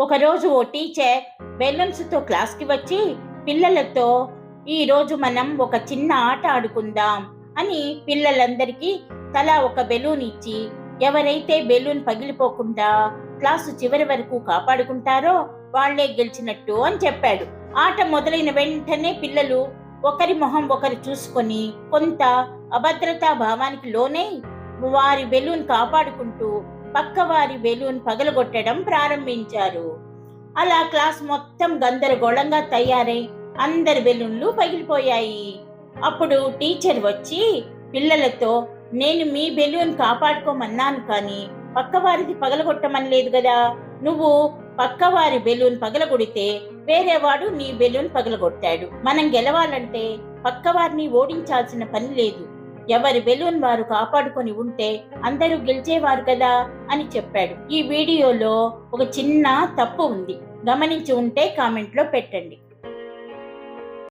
ఒకరోజు ఓ టీచర్ బెలూన్స్తో క్లాస్కి వచ్చి పిల్లలతో ఈరోజు మనం ఒక చిన్న ఆట ఆడుకుందాం అని పిల్లలందరికీ తలా ఒక బెలూన్ ఇచ్చి ఎవరైతే బెలూన్ పగిలిపోకుండా క్లాసు చివరి వరకు కాపాడుకుంటారో వాళ్ళే గెలిచినట్టు అని చెప్పాడు. ఆట మొదలైన వెంటనే పిల్లలు ఒకరి మొహం ఒకరు చూసుకొని కొంత అభద్రతా భావానికి లోనై వారి బెలూన్ కాపాడుకుంటూ పక్కవారి బెలూన్ పగలగొట్టడం ప్రారంభించారు. అలా క్లాస్ మొత్తం గందరగోళంగా తయారై అందరి బెలూన్లు పగిలిపోయాయి. అప్పుడు టీచర్ వచ్చి పిల్లలతో నేను మీ బెలూన్ కాపాడుకోమన్నాను కానీ పక్కవారిది పగలగొట్టమని లేదు కదా. నువ్వు పక్కవారి బెలూన్ పగలగొడితే వేరేవాడు నీ బెలూన్ పగలగొట్టాడు. మనం గెలవాలంటే పక్కవారిని ఓడించాల్సిన పని లేదు. ఎవరి బెలూన్ వారు కాపాడుకొని ఉంటే అందరూ గెలిచేవారు కదా అని చెప్పాడు. ఈ వీడియోలో ఒక చిన్న తప్పు ఉంది. గమనించి ఉంటే కామెంట్లో పెట్టండి.